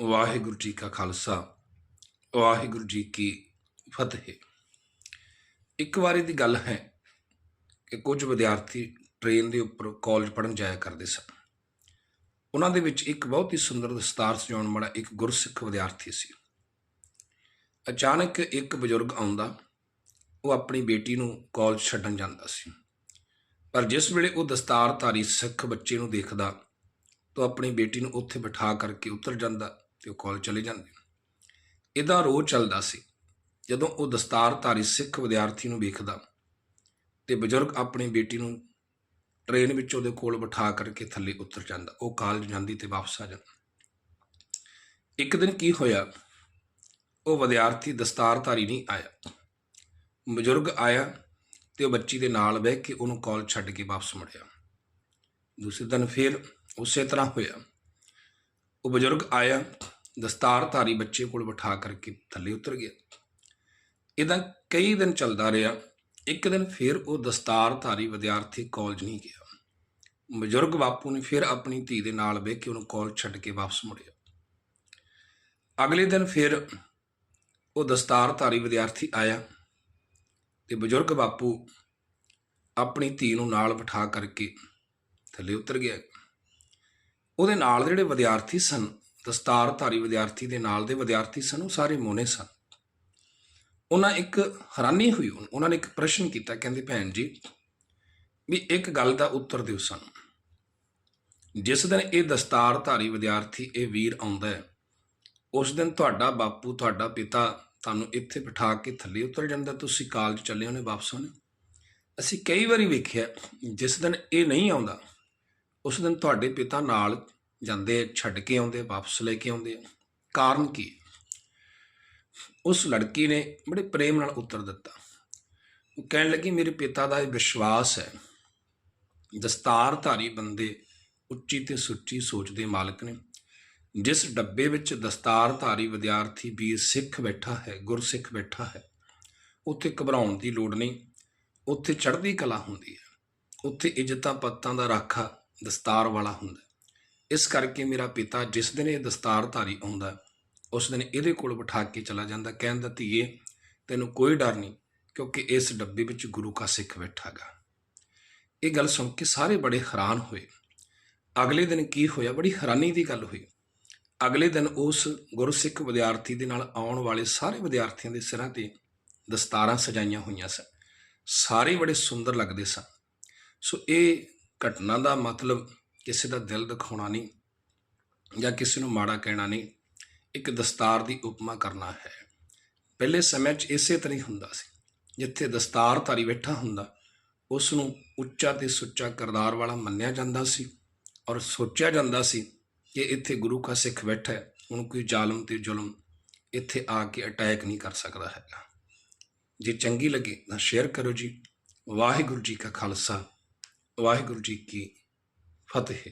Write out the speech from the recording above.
ਵਾਹਿਗੁਰੂ ਜੀ ਕਾ ਖਾਲਸਾ, ਵਾਹਿਗੁਰੂ ਜੀ ਕੀ ਫਤਿਹ। ਇੱਕ ਵਾਰੀ ਦੀ ਗੱਲ ਹੈ ਕਿ ਕੁਝ ਵਿਦਿਆਰਥੀ ਟ੍ਰੇਨ ਦੇ ਉੱਪਰ ਕਾਲਜ ਪੜ੍ਹਨ ਜਾਇਆ ਕਰਦੇ ਸਨ। ਉਹਨਾਂ ਦੇ ਵਿੱਚ ਇੱਕ ਬਹੁਤ ਹੀ ਸੁੰਦਰ ਦਸਤਾਰ ਸਜਾਉਣ ਵਾਲਾ ਇੱਕ ਗੁਰਸਿੱਖ ਵਿਦਿਆਰਥੀ ਸੀ। ਅਚਾਨਕ ਇੱਕ ਬਜ਼ੁਰਗ ਆਉਂਦਾ, ਉਹ ਆਪਣੀ ਬੇਟੀ ਨੂੰ ਕਾਲਜ ਛੱਡਣ ਜਾਂਦਾ ਸੀ। ਪਰ ਜਿਸ ਵੇਲੇ ਉਹ ਦਸਤਾਰਧਾਰੀ ਸਿੱਖ ਬੱਚੇ ਨੂੰ ਦੇਖਦਾ ਤਾਂ ਆਪਣੀ ਬੇਟੀ ਨੂੰ ਉੱਥੇ ਬਿਠਾ ਕਰਕੇ ਉਤਰ ਜਾਂਦਾ ਤੇ ਉਹ ਕਾਲਜ ਚਲੇ ਜਾਂਦੇ ਇਹਦਾ ਰੋਹ ਚੱਲਦਾ ਸੀ। ਜਦੋਂ ਉਹ ਦਸਤਾਰਧਾਰੀ ਸਿੱਖ ਵਿਦਿਆਰਥੀ ਨੂੰ ਵੇਖਦਾ ਤੇ ਬਜ਼ੁਰਗ ਆਪਣੀ ਬੇਟੀ ਨੂੰ ਟ੍ਰੇਨ ਵਿੱਚ ਉਹਦੇ ਕੋਲ ਬਿਠਾ ਕਰਕੇ ਥੱਲੇ ਉਤਰ ਜਾਂਦਾ, ਉਹ ਕਾਲਜ ਜਾਂਦੀ ਤੇ ਵਾਪਸ ਆ ਜਾਂਦਾ। ਇੱਕ ਦਿਨ ਕੀ ਹੋਇਆ? ਉਹ ਵਿਦਿਆਰਥੀ ਦਸਤਾਰਧਾਰੀ ਨਹੀਂ ਆਇਆ। ਬਜ਼ੁਰਗ ਆਇਆ ਤੇ ਉਹ ਬੱਚੀ ਦੇ ਨਾਲ ਬਹਿ ਕੇ ਉਹਨੂੰ ਕਾਲਜ ਛੱਡ ਕੇ ਵਾਪਸ ਮੁੜਿਆ। ਦੂਸਰੇ ਦਿਨ ਫਿਰ ਉਸੇ ਤਰ੍ਹਾਂ ਹੋਇਆ। ਉਹ ਬਜ਼ੁਰਗ ਆਇਆ ਦਸਤਾਰਧਾਰੀ ਬੱਚੇ ਕੋਲ ਬਿਠਾ ਕਰਕੇ ਥੱਲੇ ਉਤਰ ਗਿਆ। ਇਦਾਂ ਕਈ ਦਿਨ ਚੱਲਦਾ ਰਿਹਾ। ਇੱਕ ਦਿਨ ਫਿਰ ਉਹ ਦਸਤਾਰਧਾਰੀ ਵਿਦਿਆਰਥੀ ਕਾਲਜ ਨਹੀਂ ਗਿਆ। ਬਜ਼ੁਰਗ ਬਾਪੂ ਨੇ ਫਿਰ ਆਪਣੀ ਧੀ ਦੇ ਨਾਲ ਬਹਿ ਕੇ ਉਹਨੂੰ ਕਾਲਜ ਛੱਡ ਕੇ ਵਾਪਸ ਮੁੜਿਆ। ਅਗਲੇ ਦਿਨ ਫਿਰ ਉਹ ਦਸਤਾਰਧਾਰੀ ਵਿਦਿਆਰਥੀ ਆਇਆ ਤੇ ਬਜ਼ੁਰਗ ਬਾਪੂ ਆਪਣੀ ਧੀ ਨੂੰ ਨਾਲ ਬਿਠਾ ਕਰਕੇ ਥੱਲੇ ਉਤਰ ਗਿਆ। ਉਹਦੇ ਨਾਲ ਦੇ ਜਿਹੜੇ ਵਿਦਿਆਰਥੀ ਸਨ, ਦਸਤਾਰਧਾਰੀ ਵਿਦਿਆਰਥੀ ਦੇ ਨਾਲ ਦੇ ਵਿਦਿਆਰਥੀ ਸਨ, ਉਹ ਸਾਰੇ ਮੋਨੇ ਸਨ ਉਹਨਾਂ ਇੱਕ ਹੈਰਾਨੀ ਹੋਈ, ਉਹਨੂੰ। ਉਹਨਾਂ ਨੇ ਇੱਕ ਪ੍ਰਸ਼ਨ ਕੀਤਾ, ਕਹਿੰਦੇ ਭੈਣ ਜੀ, ਵੀ ਇੱਕ ਗੱਲ ਦਾ ਉੱਤਰ ਦਿਓ ਸਾਨੂੰ ਜਿਸ ਦਿਨ ਇਹ ਦਸਤਾਰਧਾਰੀ ਵਿਦਿਆਰਥੀ, ਇਹ ਵੀਰ ਆਉਂਦਾ ਹੈ, ਉਸ ਦਿਨ ਤੁਹਾਡਾ ਬਾਪੂ, ਤੁਹਾਡਾ ਪਿਤਾ ਤੁਹਾਨੂੰ ਇੱਥੇ ਬਿਠਾ ਕੇ ਥੱਲੇ ਉਤਰ ਜਾਂਦਾ, ਤੁਸੀਂ ਕਾਲਜ ਚੱਲੇ ਹੋਣੇ ਵਾਪਸ ਹੋਣੇ ਅਸੀਂ ਕਈ ਵਾਰੀ ਵੇਖਿਆ, ਜਿਸ ਦਿਨ ਇਹ ਨਹੀਂ ਆਉਂਦਾ ਉਸ ਦਿਨ ਤੁਹਾਡੇ ਪਿਤਾ ਨਾਲ ਜਾਂਦੇ, ਛੱਡ ਕੇ ਆਉਂਦੇ, ਵਾਪਸ ਲੈ ਕੇ ਆਉਂਦੇ। ਆ। ਕਾਰਨ ਕੀ? ਉਸ ਲੜਕੀ ਨੇ ਬੜੇ ਪ੍ਰੇਮ ਨਾਲ ਉੱਤਰ ਦਿੱਤਾ। ਉਹ ਕਹਿਣ ਲੱਗੀ, ਮੇਰੇ ਪਿਤਾ ਦਾ ਇਹ ਵਿਸ਼ਵਾਸ ਹੈ। ਦਸਤਾਰਧਾਰੀ ਬੰਦੇ ਉੱਚੀ ਤੇ ਸੁੱਚੀ ਸੋਚ ਦੇ ਮਾਲਕ ਨੇ। ਜਿਸ ਡੱਬੇ ਵਿੱਚ ਦਸਤਾਰਧਾਰੀ ਵਿਦਿਆਰਥੀ ਵੀਰ ਸਿੱਖ ਬੈਠਾ ਹੈ, ਗੁਰਸਿੱਖ ਬੈਠਾ ਹੈ, ਉੱਥੇ ਘਬਰਾਉਣ ਦੀ ਲੋੜ ਨਹੀਂ। ਉੱਥੇ ਚੜ੍ਹਦੀ ਕਲਾ ਹੁੰਦੀ ਹੈ। ਉੱਥੇ ਇੱਜ਼ਤਾਂ ਪੱਤਾਂ ਦਾ ਰਾਖਾ ਦਸਤਾਰ ਵਾਲਾ ਹੁੰਦਾ ਇਸ ਕਰਕੇ ਮੇਰਾ ਪਿਤਾ ਜਿਸ ਦਿਨ ਇਹ ਦਸਤਾਰਧਾਰੀ ਆਉਂਦਾ ਉਸ ਦਿਨ ਇਹਦੇ ਕੋਲ ਬਿਠਾ ਕੇ ਚਲਾ ਜਾਂਦਾ ਕਹਿੰਦਾ ਧੀਏ, ਤੈਨੂੰ ਕੋਈ ਡਰ ਨਹੀਂ, ਕਿਉਂਕਿ ਇਸ ਡੱਬੇ ਵਿੱਚ ਗੁਰੂ ਕਾ ਸਿੱਖ ਬੈਠਾਗਾ ਇਹ ਗੱਲ ਸੁਣ ਕੇ ਸਾਰੇ ਬੜੇ ਹੈਰਾਨ ਹੋਏ। ਅਗਲੇ ਦਿਨ ਕੀ ਹੋਇਆ? ਬੜੀ ਹੈਰਾਨੀ ਦੀ ਗੱਲ ਹੋਈ। ਅਗਲੇ ਦਿਨ ਉਸ ਗੁਰਸਿੱਖ ਵਿਦਿਆਰਥੀ ਦੇ ਨਾਲ ਆਉਣ ਵਾਲੇ ਸਾਰੇ ਵਿਦਿਆਰਥੀਆਂ ਦੇ ਸਿਰਾਂ ਤੇ ਦਸਤਾਰਾਂ ਸਜਾਈਆਂ ਹੋਈਆਂ ਸਨ। ਸਾਰੇ ਬੜੇ ਸੁੰਦਰ ਲੱਗਦੇ ਸਨ। ਸੋ ਇਹ ਘਟਨਾ ਦਾ ਮਤਲਬ ਕਿਸੇ ਦਾ ਦਿਲ ਦਿਖਾਉਣਾ ਨਹੀਂ ਜਾਂ ਕਿਸੇ ਨੂੰ ਮਾੜਾ ਕਹਿਣਾ ਨਹੀਂ, ਇੱਕ ਦਸਤਾਰ ਦੀ ਉਪਮਾ ਕਰਨਾ ਹੈ। ਪਹਿਲੇ ਸਮੇਂ 'ਚ ਇਸੇ ਤਰ੍ਹਾਂ ਹੀ ਹੁੰਦਾ ਸੀ। ਜਿੱਥੇ ਦਸਤਾਰਧਾਰੀ ਬੈਠਾ ਹੁੰਦਾ ਉਸ ਨੂੰ ਉੱਚਾ ਤੇ ਸੁੱਚਾ ਕਰਦਾਰ ਵਾਲਾ ਮੰਨਿਆ ਜਾਂਦਾ ਸੀ ਔਰ ਸੋਚਿਆ ਜਾਂਦਾ ਸੀ ਕਿ ਇੱਥੇ ਗੁਰੂ ਕਾ ਸਿੱਖ ਬੈਠਾ ਹੈ ਹੁਣ ਕੋਈ ਜ਼ਾਲਮ ਤੇ ਜ਼ੁਲਮ ਇੱਥੇ ਆ ਕੇ ਅਟੈਕ ਨਹੀਂ ਕਰ ਸਕਦਾ ਹੈਗਾ। ਜੇ ਚੰਗੀ ਲੱਗੇ ਤਾਂ ਸ਼ੇਅਰ ਕਰੋ ਜੀ। ਵਾਹਿਗੁਰੂ ਜੀ ਕਾ ਖਾਲਸਾ। ਵਾਹਿਗੁਰੂ ਜੀ ਕੀ ਫਤਿਹ।